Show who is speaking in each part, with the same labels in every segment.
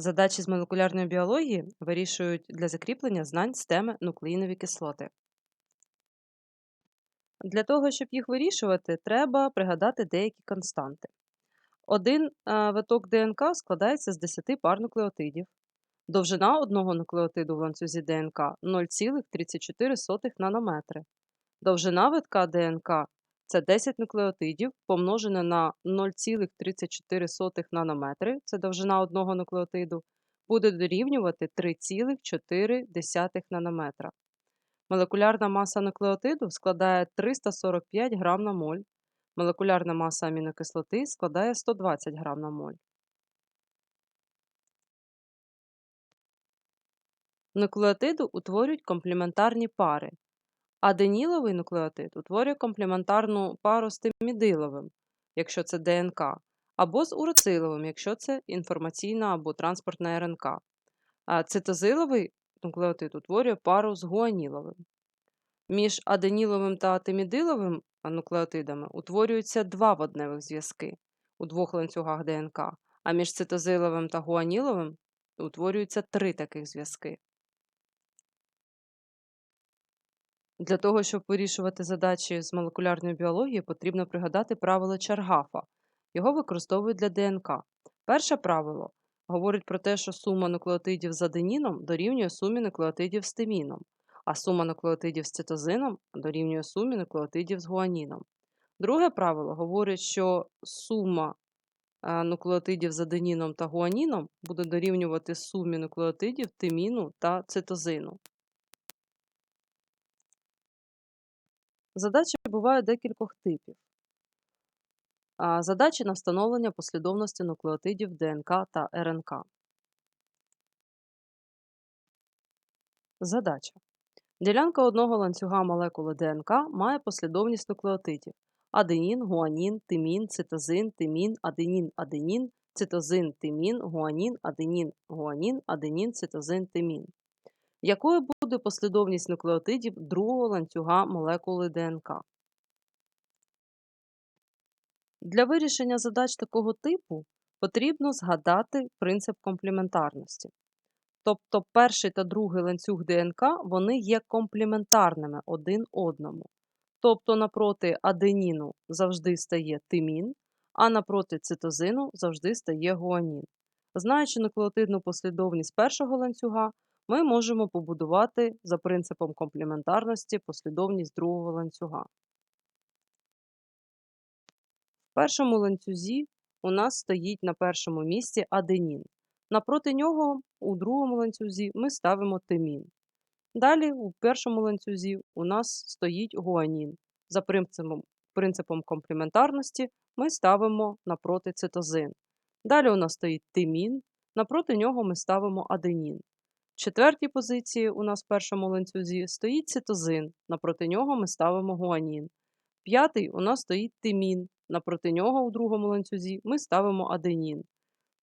Speaker 1: Задачі з молекулярної біології вирішують для закріплення знань з теми нуклеїнові кислоти. Для того, щоб їх вирішувати, треба пригадати деякі константи. Один е, виток ДНК складається з 10 пар нуклеотидів. Довжина одного нуклеотиду в ланцюзі ДНК 0,34 нанометри. Довжина витка ДНК це 10 нуклеотидів помножене на 0,34 нанометри, це довжина одного нуклеотиду, буде дорівнювати 3,4 нанометра. Молекулярна маса нуклеотиду складає 345 грам на моль. Молекулярна маса амінокислоти складає 120 грам на моль. Нуклеотиди утворюють комплементарні пари. Аденіловий нуклеотид утворює комплементарну пару з тимідиловим, якщо це ДНК, або з урациловим, якщо це інформаційна або транспортна РНК. А цитозиловий нуклеотид утворює пару з гуаніловим. Між аденіловим та тимідиловим нуклеотидами утворюються два водневих зв'язки у двох ланцюгах ДНК, а між цитозиловим та гуаніловим утворюються три таких зв'язки. Для того, щоб вирішувати задачі з молекулярної біології, потрібно пригадати правило Чаргафа. Його використовують для ДНК. Перше правило говорить про те, що сума нуклеотидів з аденіном дорівнює сумі нуклеотидів з тиміном, а сума нуклеотидів з цитозином дорівнює сумі нуклеотидів з гуаніном. Друге правило говорить, що сума е, нуклеотидів з аденіном та гуаніном буде дорівнювати сумі нуклеотидів тиміну та цитозину. Задачі бувають декількох типів. Задачі на встановлення послідовності нуклеотидів ДНК та РНК. Задача. Ділянка одного ланцюга молекули ДНК має послідовність нуклеотидів аденін, гуанін, тимін, цитозин, тимін, аденін, аденін, цитозин, тимін, гуанін, аденін, гуанін, аденін, цитозин, тимін якою буде послідовність нуклеотидів другого ланцюга молекули ДНК. Для вирішення задач такого типу потрібно згадати принцип комплементарності. Тобто перший та другий ланцюг ДНК вони є комплементарними один одному. Тобто напроти аденіну завжди стає тимін, а напроти цитозину завжди стає гуанін. Знаючи нуклеотидну послідовність першого ланцюга, ми можемо побудувати за принципом комплементарності послідовність другого ланцюга. В першому ланцюзі у нас стоїть на першому місці аденін. Напроти нього у другому ланцюзі ми ставимо тимін. Далі у першому ланцюзі у нас стоїть гуанін. За принципом принципом комплементарності ми ставимо напроти цитозин. Далі у нас стоїть тимін, напроти нього ми ставимо аденін четвертій позиції у нас в першому ланцюзі стоїть цитозин, напроти нього ми ставимо гуанін. П'ятий у нас стоїть тимін, напроти нього у другому ланцюзі ми ставимо аденін.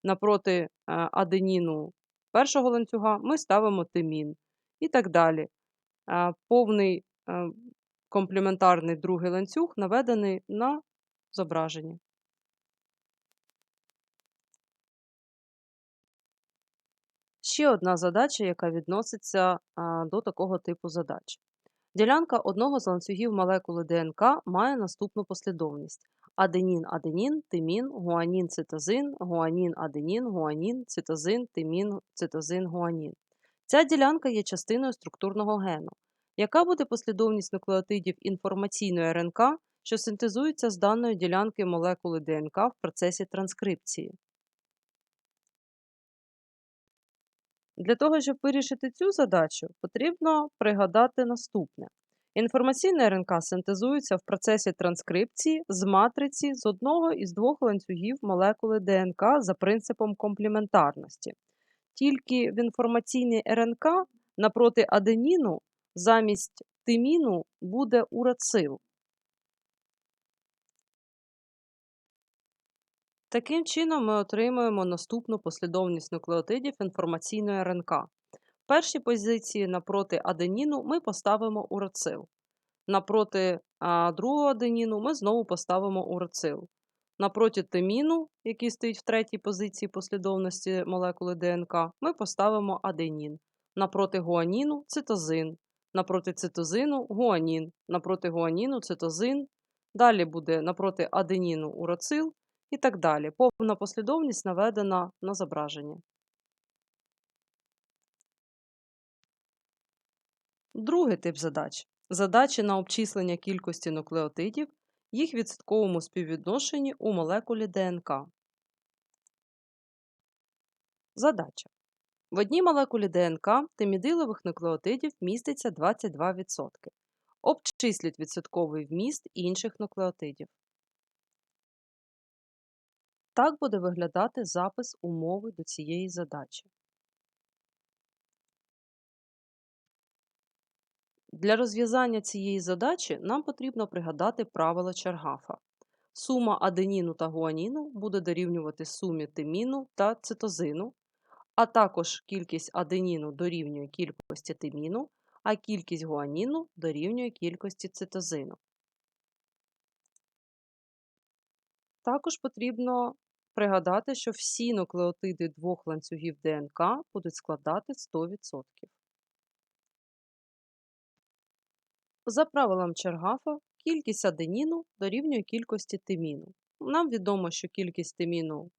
Speaker 1: Напроти е, аденіну першого ланцюга ми ставимо тимін. І так далі. Е, повний е, комплементарний другий ланцюг наведений на зображенні. Ще одна задача, яка відноситься до такого типу задач. Ділянка одного з ланцюгів молекули ДНК має наступну послідовність: аденін, аденін, тимін, гуанін, цитозин, гуанін, аденін, гуанін, цитозин, тимін, цитозин, гуанін. Ця ділянка є частиною структурного гену. Яка буде послідовність нуклеотидів інформаційної РНК, що синтезуються з даної ділянки молекули ДНК в процесі транскрипції? Для того, щоб вирішити цю задачу, потрібно пригадати наступне. Інформаційна РНК синтезується в процесі транскрипції з матриці з одного із двох ланцюгів молекули ДНК за принципом комплементарності. Тільки в інформаційній РНК напроти аденіну замість тиміну буде урацил. Таким чином, ми отримуємо наступну послідовність нуклеотидів інформаційної РНК. В першій позиції напроти аденіну ми поставимо урацил. Напроти а, другого аденіну ми знову поставимо урацил. Напроти тиміну, який стоїть в третій позиції послідовності молекули ДНК, ми поставимо аденін. Напроти гуаніну цитозин. Напроти цитозину гуанін. Напроти гуаніну цитозин. Далі буде напроти аденіну уроцил і так далі. Повна послідовність наведена на зображенні. Другий тип задач задачі на обчислення кількості нуклеотидів, їх відсотковому співвідношенні у молекулі ДНК. Задача. В одній молекулі ДНК тимідилових нуклеотидів міститься 22%. Обчисліть відсотковий вміст інших нуклеотидів. Так буде виглядати запис умови до цієї задачі. Для розв'язання цієї задачі нам потрібно пригадати правило Чаргафа. Сума аденіну та гуаніну буде дорівнювати сумі тиміну та цитозину, а також кількість аденіну дорівнює кількості тиміну, а кількість гуаніну дорівнює кількості цитозину. Також потрібно пригадати, що всі нуклеотиди двох ланцюгів ДНК будуть складати 100%. За правилом Чергафа, кількість аденіну дорівнює кількості тиміну. Нам відомо, що кількість тиміну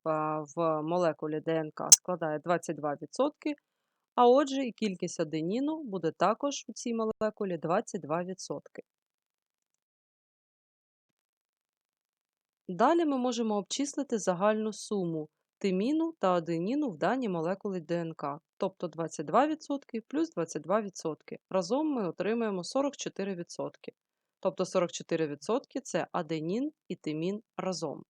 Speaker 1: в молекулі ДНК складає 22%, а отже, і кількість аденіну буде також у цій молекулі 22%. Далі ми можемо обчислити загальну суму тиміну та аденіну в даній молекулі ДНК, тобто 22% плюс 22%. Разом ми отримаємо 44%. Тобто 44% це аденін і тимін разом.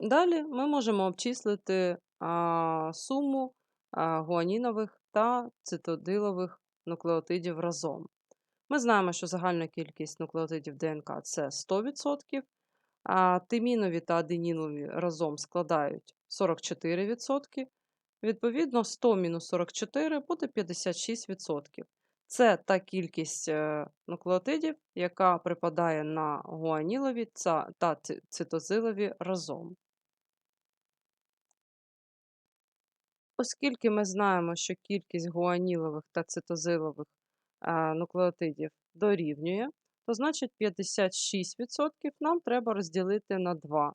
Speaker 1: Далі ми можемо обчислити а, суму а, гуанінових та цитодилових нуклеотидів разом. Ми знаємо, що загальна кількість нуклеотидів ДНК це 100%, а тимінові та аденінові разом складають 44%. Відповідно, 100 мінус 44 буде 56%. Це та кількість е, нуклеотидів, яка припадає на гуанілові та цитозилові разом. Оскільки ми знаємо, що кількість гуанілових та цитозилових нуклеотидів дорівнює, то значить 56% нам треба розділити на 2.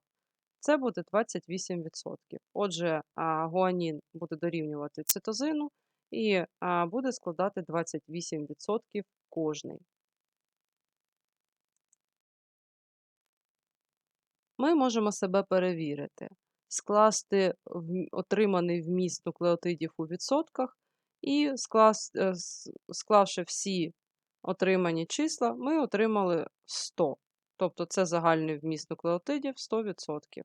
Speaker 1: Це буде 28%. Отже, гуанін буде дорівнювати цитозину і буде складати 28% кожний. Ми можемо себе перевірити, скласти отриманий вміст нуклеотидів у відсотках і е, склавши всі отримані числа, ми отримали 100. Тобто це загальний вміст нуклеотидів 100%.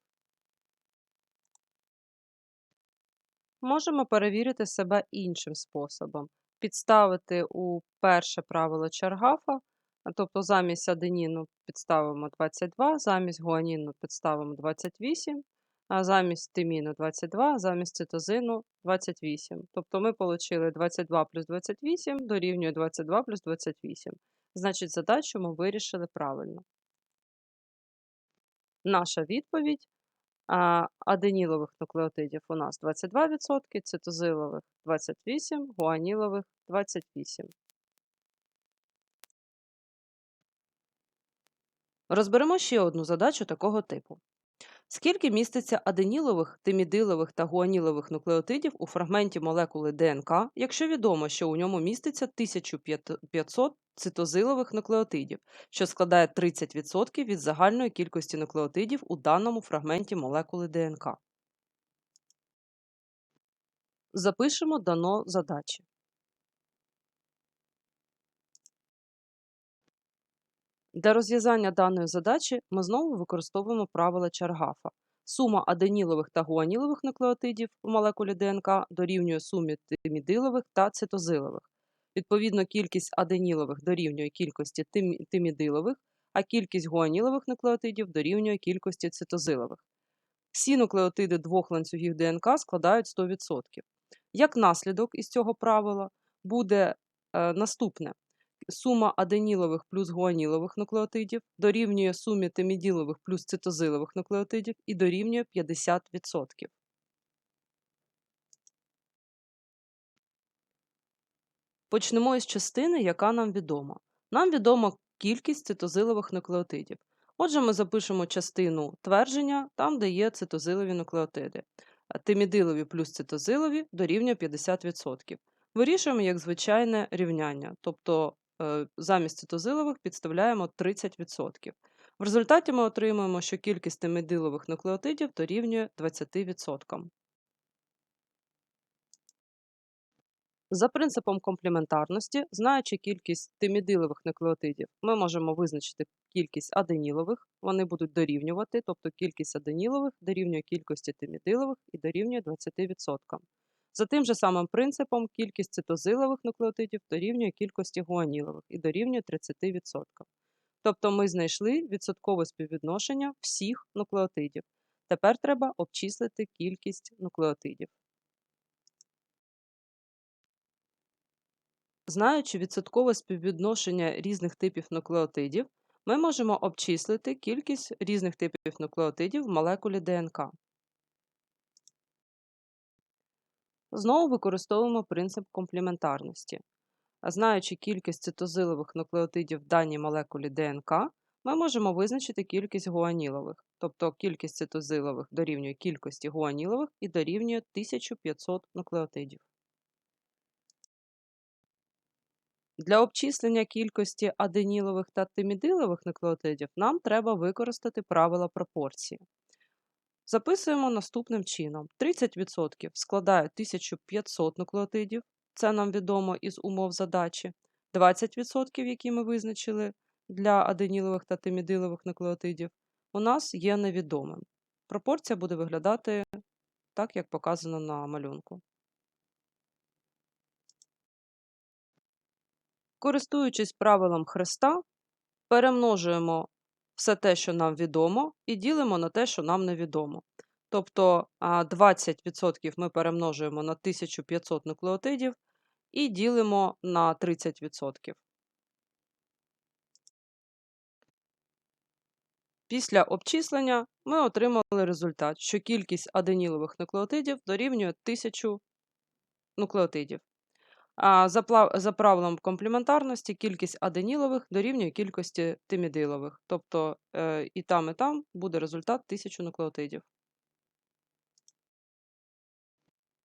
Speaker 1: Можемо перевірити себе іншим способом. Підставити у перше правило Чаргафа, тобто замість аденіну підставимо 22, замість гуаніну підставимо 28, а замість тиміну 22, замість цитозину 28. Тобто ми отримали 22 плюс 28 дорівнює 22 плюс 28. Значить, задачу ми вирішили правильно. Наша відповідь аденілових нуклеотидів у нас 22%, цитозилових 28%, гуанілових 28%. Розберемо ще одну задачу такого типу. Скільки міститься аденілових, тимідилових та гуанілових нуклеотидів у фрагменті молекули ДНК, якщо відомо, що у ньому міститься 1500 цитозилових нуклеотидів, що складає 30% від загальної кількості нуклеотидів у даному фрагменті молекули ДНК? Запишемо дано задачі. Для розв'язання даної задачі ми знову використовуємо правила Чаргафа. Сума аденілових та гуанілових нуклеотидів у молекулі ДНК дорівнює сумі тимідилових та цитозилових. Відповідно, кількість аденілових дорівнює кількості тимідилових, а кількість гуанілових нуклеотидів дорівнює кількості цитозилових. Всі нуклеотиди двох ланцюгів ДНК складають 100%. Як наслідок із цього правила буде е, наступне: сума аденілових плюс гуанілових нуклеотидів дорівнює сумі тиміділових плюс цитозилових нуклеотидів і дорівнює 50%. Почнемо із частини, яка нам відома. Нам відома кількість цитозилових нуклеотидів. Отже, ми запишемо частину твердження там, де є цитозилові нуклеотиди. Тимідилові плюс цитозилові дорівнює 50%. Вирішуємо як звичайне рівняння, тобто е, замість цитозилових підставляємо 30%. В результаті ми отримуємо, що кількість тимідилових нуклеотидів дорівнює 20%. За принципом комплементарності, знаючи кількість тимідилових нуклеотидів, ми можемо визначити кількість аденілових, вони будуть дорівнювати, тобто кількість аденілових дорівнює кількості тимідилових і дорівнює 20%. За тим же самим принципом, кількість цитозилових нуклеотидів дорівнює кількості гуанілових і дорівнює 30%. Тобто ми знайшли відсоткове співвідношення всіх нуклеотидів. Тепер треба обчислити кількість нуклеотидів. Знаючи відсоткове співвідношення різних типів нуклеотидів, ми можемо обчислити кількість різних типів нуклеотидів в молекулі ДНК. Знову використовуємо принцип комплементарності. Знаючи кількість цитозилових нуклеотидів в даній молекулі ДНК, ми можемо визначити кількість гуанілових, тобто кількість цитозилових дорівнює кількості гуанілових і дорівнює 1500 нуклеотидів. Для обчислення кількості аденілових та тимідилових нуклеотидів нам треба використати правила пропорції. Записуємо наступним чином: 30% складає 1500 нуклеотидів, це нам відомо із умов задачі, 20%, які ми визначили для аденілових та тимідилових нуклеотидів, у нас є невідомим. Пропорція буде виглядати так, як показано на малюнку. Користуючись правилом хреста, перемножуємо все те, що нам відомо, і ділимо на те, що нам невідомо. Тобто 20% ми перемножуємо на 1500 нуклеотидів і ділимо на 30%. Після обчислення ми отримали результат, що кількість аденілових нуклеотидів дорівнює 1000 нуклеотидів. За правилом комплементарності кількість аденілових дорівнює кількості тимідилових. Тобто е, і там, і там буде результат 1000 нуклеотидів.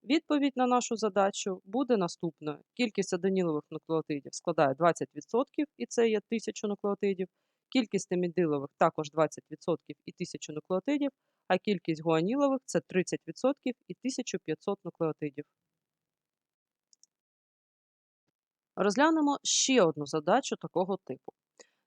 Speaker 1: Відповідь на нашу задачу буде наступною. Кількість аденілових нуклеотидів складає 20%, і це є 1000 нуклеотидів. Кількість тимідилових також 20% і 1000 нуклеотидів, а кількість гуанілових це 30% і 1500 нуклеотидів. Розглянемо ще одну задачу такого типу.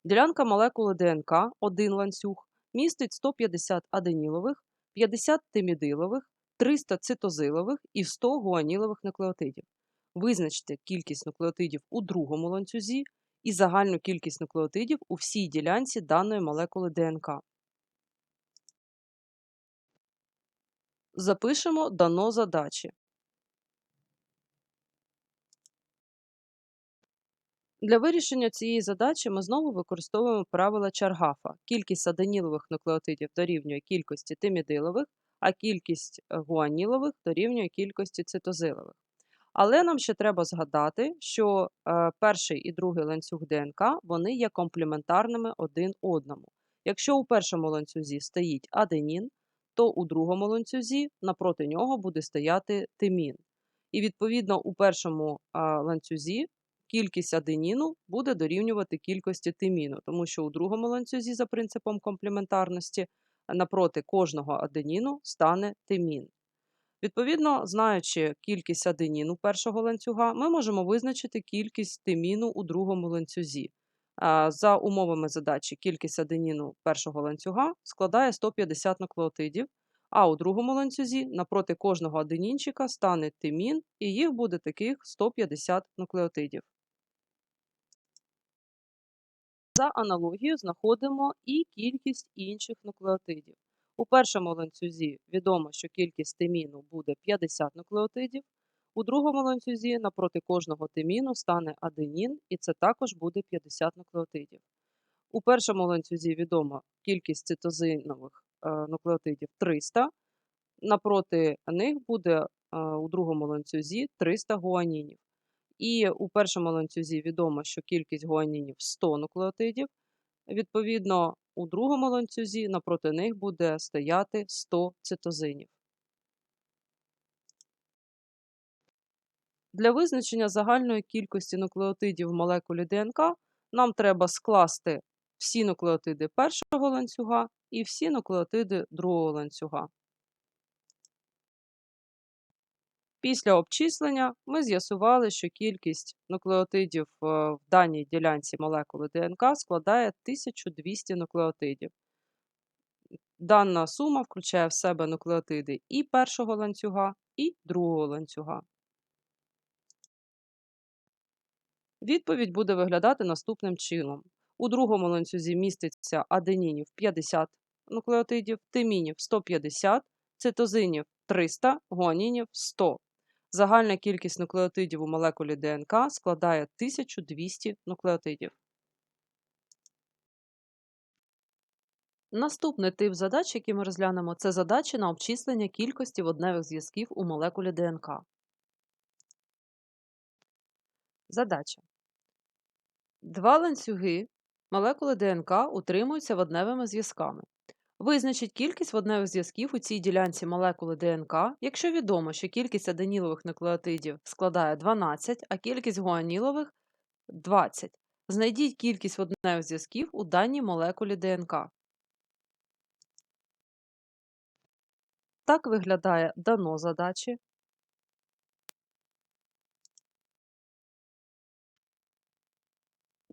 Speaker 1: Ділянка молекули ДНК, один ланцюг, містить 150 аденілових, 50 тимідилових, 300 цитозилових і 100 гуанілових нуклеотидів. Визначте кількість нуклеотидів у другому ланцюзі і загальну кількість нуклеотидів у всій ділянці даної молекули ДНК. Запишемо дано задачі. Для вирішення цієї задачі ми знову використовуємо правила Чаргафа. Кількість аденілових нуклеотидів дорівнює кількості тимідилових, а кількість е, гуанілових дорівнює кількості цитозилових. Але нам ще треба згадати, що е, перший і другий ланцюг ДНК вони є комплементарними один одному. Якщо у першому ланцюзі стоїть аденін, то у другому ланцюзі напроти нього буде стояти тимін. І відповідно у першому е, ланцюзі кількість аденіну буде дорівнювати кількості тиміну, тому що у другому ланцюзі за принципом комплементарності напроти кожного аденіну стане тимін. Відповідно, знаючи кількість аденіну першого ланцюга, ми можемо визначити кількість тиміну у другому ланцюзі. За умовами задачі, кількість аденіну першого ланцюга складає 150 нуклеотидів, а у другому ланцюзі напроти кожного аденінчика стане тимін, і їх буде таких 150 нуклеотидів. За аналогією знаходимо і кількість інших нуклеотидів. У першому ланцюзі відомо, що кількість тиміну буде 50 нуклеотидів, У другому ланцюзі напроти кожного тиміну стане аденін, і це також буде 50 нуклеотидів. У першому ланцюзі відома кількість цитозинових е, нуклеотидів 300, напроти них буде е, у другому ланцюзі 300 гуанінів. І у першому ланцюзі відомо, що кількість гуанінів 100 нуклеотидів. Відповідно, у другому ланцюзі напроти них буде стояти 100 цитозинів. Для визначення загальної кількості нуклеотидів в молекулі ДНК нам треба скласти всі нуклеотиди першого ланцюга і всі нуклеотиди другого ланцюга. Після обчислення ми з'ясували, що кількість нуклеотидів е, в даній ділянці молекули ДНК складає 1200 нуклеотидів. Дана сума включає в себе нуклеотиди і першого ланцюга, і другого ланцюга. Відповідь буде виглядати наступним чином. У другому ланцюзі міститься аденінів 50 нуклеотидів, тимінів 150, цитозинів 300, гуанінів 100. Загальна кількість нуклеотидів у молекулі ДНК складає 1200 нуклеотидів. Наступний тип задач, який ми розглянемо, це задачі на обчислення кількості водневих зв'язків у молекулі ДНК. Задача. Два ланцюги молекули ДНК утримуються водневими зв'язками. Визначіть кількість водневих зв'язків у цій ділянці молекули ДНК, якщо відомо, що кількість аденілових нуклеотидів складає 12, а кількість гуанілових 20. Знайдіть кількість водневих зв'язків у даній молекулі ДНК. Так виглядає дано задачі.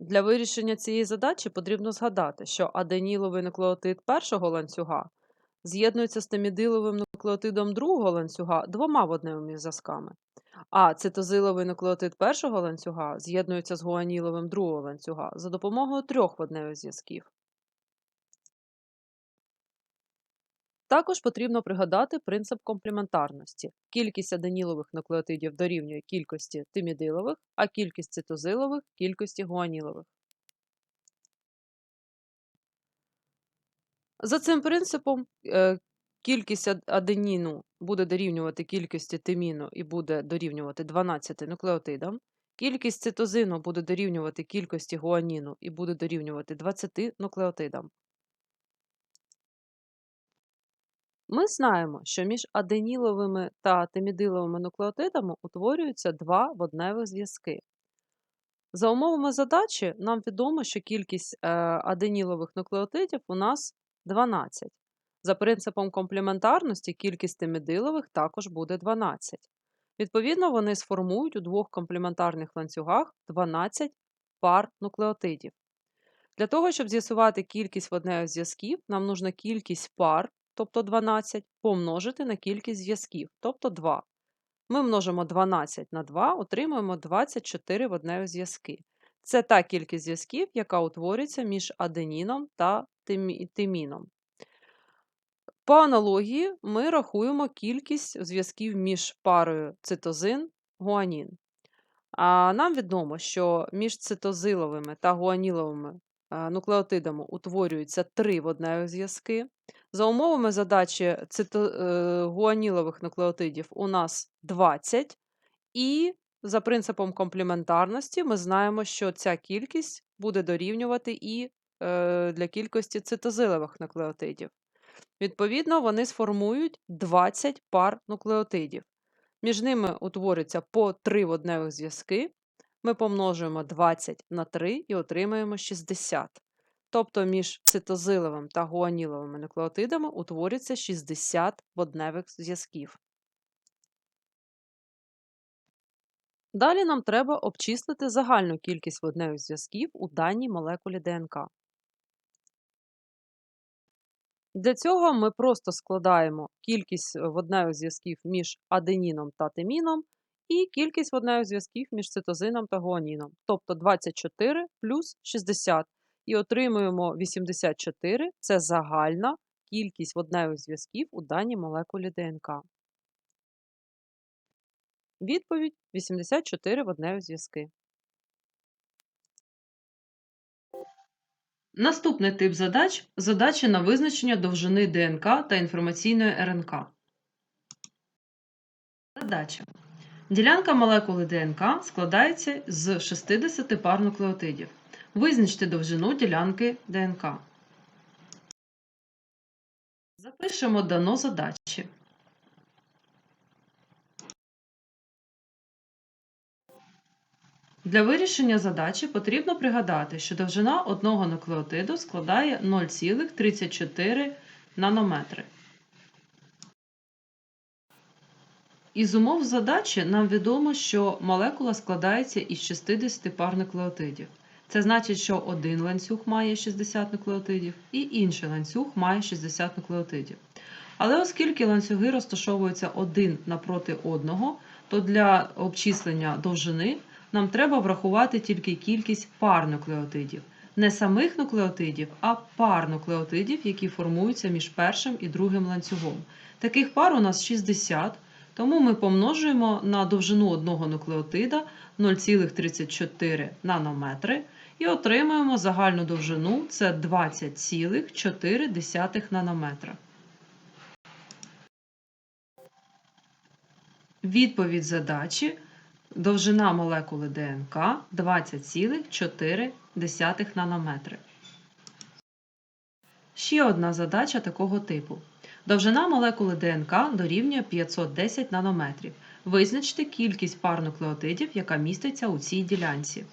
Speaker 1: Для вирішення цієї задачі потрібно згадати, що аденіловий нуклеотид першого ланцюга з'єднується з темідиловим нуклеотидом другого ланцюга двома водневими зв'язками, а цитозиловий нуклеотид першого ланцюга з'єднується з гуаніловим другого ланцюга за допомогою трьох водневих зв'язків. Також потрібно пригадати принцип комплементарності. Кількість аденілових нуклеотидів дорівнює кількості тимідилових, а кількість цитозилових – кількості гуанілових. За цим принципом е, кількість аденіну буде дорівнювати кількості тиміну і буде дорівнювати 12 нуклеотидам. Кількість цитозину буде дорівнювати кількості гуаніну і буде дорівнювати 20 нуклеотидам. Ми знаємо, що між аденіловими та тимідиловими нуклеотидами утворюються два водневих зв'язки. За умовами задачі нам відомо, що кількість е, аденілових нуклеотидів у нас 12. За принципом комплементарності кількість тимідилових також буде 12. Відповідно, вони сформують у двох комплементарних ланцюгах 12 пар нуклеотидів. Для того, щоб з'ясувати кількість водневих зв'язків, нам нужна кількість пар тобто 12, помножити на кількість зв'язків, тобто 2. Ми множимо 12 на 2, отримуємо 24 водневі зв'язки. Це та кількість зв'язків, яка утворюється між аденіном та тиміном. По аналогії ми рахуємо кількість зв'язків між парою цитозин-гуанін. А Нам відомо, що між цитозиловими та гуаніловими нуклеотидами утворюються три водневих зв'язки. За умовами задачі цито... Е, нуклеотидів у нас 20, і за принципом комплементарності ми знаємо, що ця кількість буде дорівнювати і е, для кількості цитозилових нуклеотидів. Відповідно, вони сформують 20 пар нуклеотидів. Між ними утворюється по 3 водневих зв'язки. Ми помножуємо 20 на 3 і отримаємо 60. Тобто між цитозиловим та гуаніловими нуклеотидами утворюється 60 водневих зв'язків. Далі нам треба обчислити загальну кількість водневих зв'язків у даній молекулі ДНК. Для цього ми просто складаємо кількість водневих зв'язків між аденіном та тиміном і кількість водневих зв'язків між цитозином та гуаніном, тобто 24 плюс 60 і отримуємо 84 це загальна кількість водневих зв'язків у даній молекулі ДНК. Відповідь 84 водневі зв'язки. Наступний тип задач задачі на визначення довжини ДНК та інформаційної РНК. Задача. Ділянка молекули ДНК складається з 60 пар нуклеотидів. Визначте довжину ділянки ДНК. Запишемо дано задачі. Для вирішення задачі потрібно пригадати, що довжина одного нуклеотиду складає 0,34 нанометри. Із умов задачі нам відомо, що молекула складається із 60 пар нуклеотидів. Це значить, що один ланцюг має 60 нуклеотидів і інший ланцюг має 60 нуклеотидів. Але оскільки ланцюги розташовуються один напроти одного, то для обчислення довжини нам треба врахувати тільки кількість пар нуклеотидів. Не самих нуклеотидів, а пар нуклеотидів, які формуються між першим і другим ланцюгом. Таких пар у нас 60, тому ми помножуємо на довжину одного нуклеотида 0,34 нанометри і отримаємо загальну довжину це 20,4 нанометра. Відповідь задачі довжина молекули ДНК 20,4 нанометри. Ще одна задача такого типу. Довжина молекули ДНК дорівнює 510 нанометрів. Визначте кількість пар нуклеотидів, яка міститься у цій ділянці.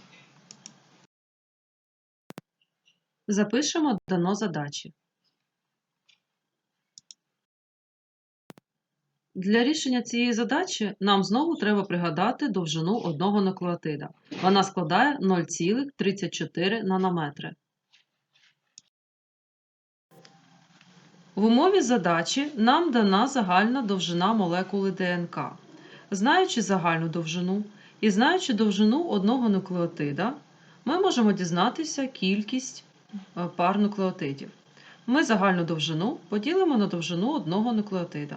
Speaker 1: Запишемо дано задачі. Для рішення цієї задачі нам знову треба пригадати довжину одного нуклеотида. Вона складає 0,34 нанометри. В умові задачі нам дана загальна довжина молекули ДНК. Знаючи загальну довжину і знаючи довжину одного нуклеотида, ми можемо дізнатися кількість е, пар нуклеотидів. Ми загальну довжину поділимо на довжину одного нуклеотида.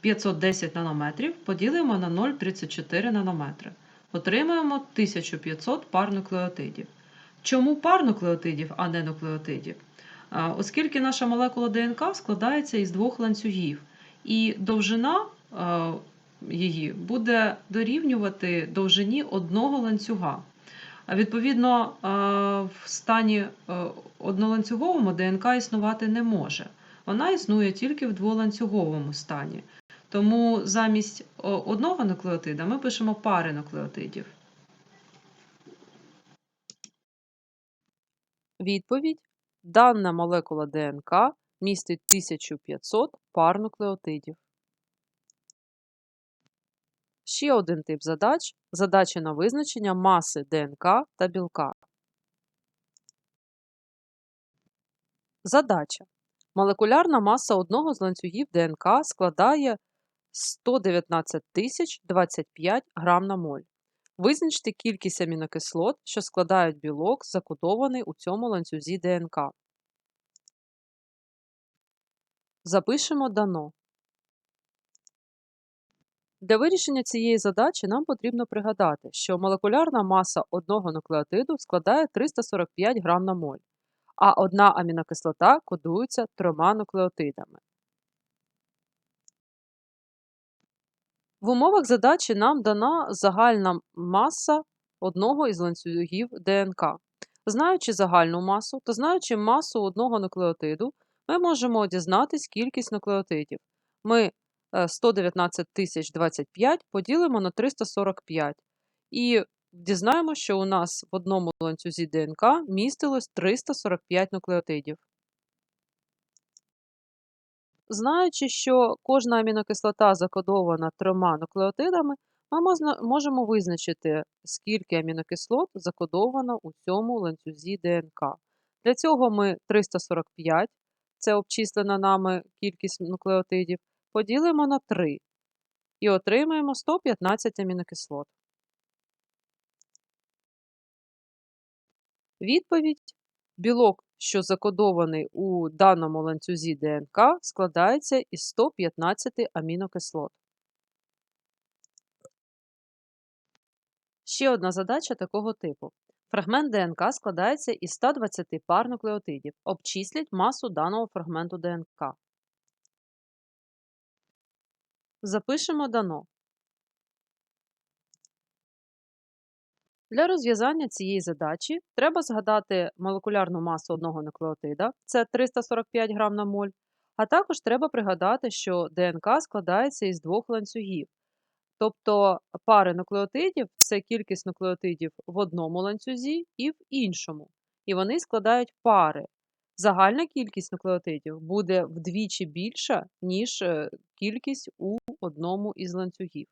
Speaker 1: 510 нанометрів поділимо на 0,34 нанометри. Отримаємо 1500 пар нуклеотидів. Чому пар нуклеотидів, а не нуклеотидів? Оскільки наша молекула ДНК складається із двох ланцюгів, і довжина її буде дорівнювати довжині одного ланцюга. Відповідно, в стані одноланцюговому ДНК існувати не може. Вона існує тільки в дволанцюговому стані. Тому замість одного нуклеотида ми пишемо пари нуклеотидів. Відповідь. Дана молекула ДНК містить 1500 пар нуклеотидів. Ще один тип задач задачі на визначення маси ДНК та білка. Задача. Молекулярна маса одного з ланцюгів ДНК складає 119 025 грам на моль. Визначте кількість амінокислот, що складають білок, закодований у цьому ланцюзі ДНК. Запишемо дано. Для вирішення цієї задачі нам потрібно пригадати, що молекулярна маса одного нуклеотиду складає 345 грам на моль, а одна амінокислота кодується трьома нуклеотидами. В умовах задачі нам дана загальна маса одного із ланцюгів ДНК. Знаючи загальну масу та знаючи масу одного нуклеотиду, ми можемо дізнатись кількість нуклеотидів. Ми 119 025 поділимо на 345 і дізнаємо, що у нас в одному ланцюзі ДНК містилось 345 нуклеотидів. Знаючи, що кожна амінокислота закодована трьома нуклеотидами, ми можемо визначити, скільки амінокислот закодовано у цьому ланцюзі ДНК. Для цього ми 345, це обчислена нами кількість нуклеотидів, поділимо на 3 і отримаємо 115 амінокислот. Відповідь білок що закодований у даному ланцюзі ДНК, складається із 115 амінокислот. Ще одна задача такого типу. Фрагмент ДНК складається із 120 пар нуклеотидів. Обчисліть масу даного фрагменту ДНК. Запишемо дано. Для розв'язання цієї задачі треба згадати молекулярну масу одного нуклеотида, це 345 грам на моль, а також треба пригадати, що ДНК складається із двох ланцюгів. Тобто пари нуклеотидів це кількість нуклеотидів в одному ланцюзі і в іншому. І вони складають пари. Загальна кількість нуклеотидів буде вдвічі більша, ніж е, кількість у одному із ланцюгів.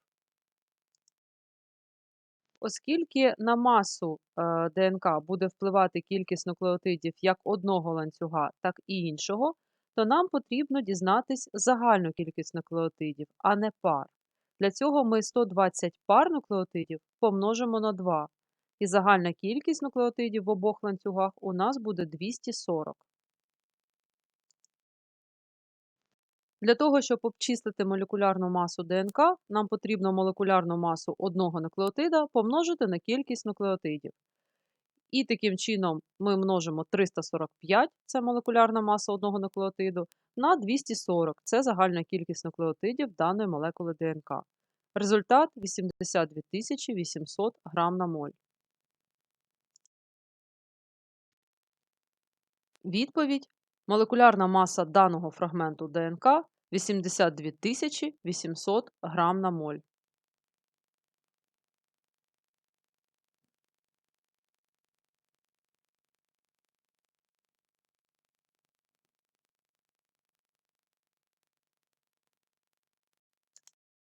Speaker 1: Оскільки на масу е, ДНК буде впливати кількість нуклеотидів як одного ланцюга, так і іншого, то нам потрібно дізнатись загальну кількість нуклеотидів, а не пар. Для цього ми 120 пар нуклеотидів помножимо на 2, і загальна кількість нуклеотидів в обох ланцюгах у нас буде 240. Для того, щоб обчислити молекулярну масу ДНК, нам потрібно молекулярну масу одного нуклеотида помножити на кількість нуклеотидів. І таким чином ми множимо 345, це молекулярна маса одного нуклеотиду, на 240, це загальна кількість нуклеотидів даної молекули ДНК. Результат 82 800 грам на моль. Відповідь Молекулярна маса даного фрагменту ДНК 82 800 грам на моль.